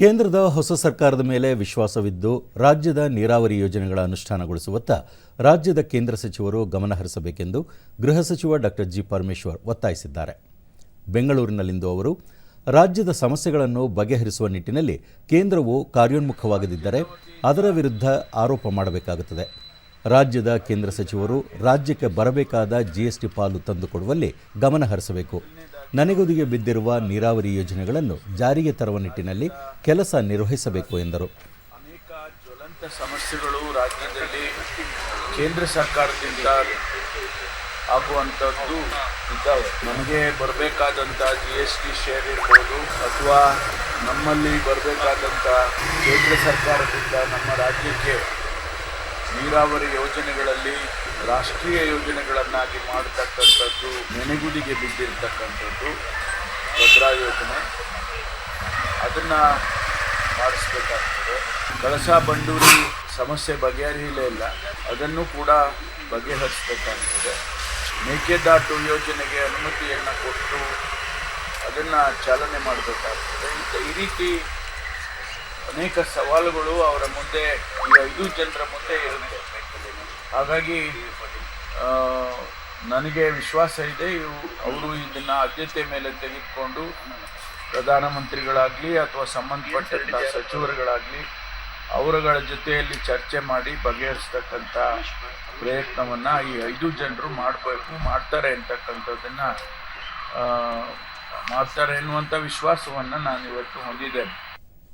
ಕೇಂದ್ರದ ಹೊಸ ಸರ್ಕಾರದ ಮೇಲೆ ವಿಶ್ವಾಸವಿದ್ದು, ರಾಜ್ಯದ ನೀರಾವರಿ ಯೋಜನೆಗಳ ಅನುಷ್ಠಾನಗೊಳಿಸುವತ್ತ ರಾಜ್ಯದ ಕೇಂದ್ರ ಸಚಿವರು ಗಮನ ಹರಿಸಬೇಕೆಂದು ಗೃಹ ಸಚಿವ ಡಾಕ್ಟರ್ ಜಿ ಪರಮೇಶ್ವರ್ ಒತ್ತಾಯಿಸಿದ್ದಾರೆ. ಬೆಂಗಳೂರಿನಲ್ಲಿಂದು ಅವರು, ರಾಜ್ಯದ ಸಮಸ್ಯೆಗಳನ್ನು ಬಗೆಹರಿಸುವ ನಿಟ್ಟಿನಲ್ಲಿ ಕೇಂದ್ರವು ಕಾರ್ಯೋನ್ಮುಖವಾಗದಿದ್ದರೆ ಅದರ ವಿರುದ್ಧ ಆರೋಪ ಮಾಡಬೇಕಾಗುತ್ತದೆ. ರಾಜ್ಯದ ಕೇಂದ್ರ ಸಚಿವರು ರಾಜ್ಯಕ್ಕೆ ಬರಬೇಕಾದ ಜಿಎಸ್ಟಿ ಪಾಲು ತಂದುಕೊಡುವಲ್ಲಿ ಗಮನ ಹರಿಸಬೇಕು. ನನೆಗುದಿಗೆ ಬಿದ್ದಿರುವ ನೀರಾವರಿ ಯೋಜನೆಗಳನ್ನು ಜಾರಿಗೆ ತರುವ ನಿಟ್ಟಿನಲ್ಲಿ ಕೆಲಸ ನಿರ್ವಹಿಸಬೇಕು ಎಂದರು. ಅನೇಕ ಜ್ವಲಂತ ಸಮಸ್ಯೆಗಳು ರಾಜ್ಯದಲ್ಲಿ ಕೇಂದ್ರ ಸರ್ಕಾರದಿಂದ ಆಗುವಂಥದ್ದು ಇದ್ದಾವೆ. ನಮಗೆ ಬರಬೇಕಾದಂಥ ಜಿ ಎಸ್ ಟಿ ಶೇರ್ ಇರ್ಬೋದು ಅಥವಾ ನಮ್ಮಲ್ಲಿ ಬರಬೇಕಾದಂಥ ಕೇಂದ್ರ ಸರ್ಕಾರದಿಂದ ನಮ್ಮ ರಾಜ್ಯಕ್ಕೆ ನೀರಾವರಿ ಯೋಜನೆಗಳಲ್ಲಿ ರಾಷ್ಟ್ರೀಯ ಯೋಜನೆಗಳನ್ನಾಗಿ ಮಾಡತಕ್ಕಂಥದ್ದು, ನೆನೆಗುದಿಗೆ ಬಿದ್ದಿರ್ತಕ್ಕಂಥದ್ದು ಭದ್ರಾ ಯೋಜನೆ. ಅದನ್ನು ಮಾಡಿಸ್ಬೇಕಾಗ್ತದೆ. ಕಳಸಾ ಬಂಡೂರಿ ಸಮಸ್ಯೆ ಬಗೆಹರಿಯಲೇ ಇಲ್ಲ. ಅದನ್ನು ಕೂಡ ಬಗೆಹರಿಸಬೇಕಾಗ್ತದೆ. ಮೇಕೆದಾಟು ಯೋಜನೆಗೆ ಅನುಮತಿಯನ್ನು ಕೊಟ್ಟು ಅದನ್ನು ಚಾಲನೆ ಮಾಡಬೇಕಾಗ್ತದೆ. ಈ ರೀತಿ ಅನೇಕ ಸವಾಲುಗಳು ಅವರ ಮುಂದೆ ಈ ಐದು ಜನರ ಮುಂದೆ ಇರುತ್ತೆ. ಹಾಗಾಗಿ ನನಗೆ ವಿಶ್ವಾಸ ಇದೆ, ಇವು, ಅವರು ಇದನ್ನು ಆದ್ಯತೆ ಮೇಲೆ ತೆಗೆದುಕೊಂಡು ಪ್ರಧಾನಮಂತ್ರಿಗಳಾಗಲಿ ಅಥವಾ ಸಂಬಂಧಪಟ್ಟಂಥ ಸಚಿವರುಗಳಾಗಲಿ, ಅವರುಗಳ ಜೊತೆಯಲ್ಲಿ ಚರ್ಚೆ ಮಾಡಿ ಬಗೆಹರಿಸ್ತಕ್ಕಂಥ ಪ್ರಯತ್ನವನ್ನು ಈ ಐದು ಜನರು ಮಾಡಬೇಕು, ಮಾಡ್ತಾರೆ ಅಂತಕ್ಕಂಥದ್ದನ್ನು ಮಾಡ್ತಾರೆ ಎನ್ನುವಂಥ ವಿಶ್ವಾಸವನ್ನು ನಾನು ಇವತ್ತು ಹೊಂದಿದ್ದೇನೆ.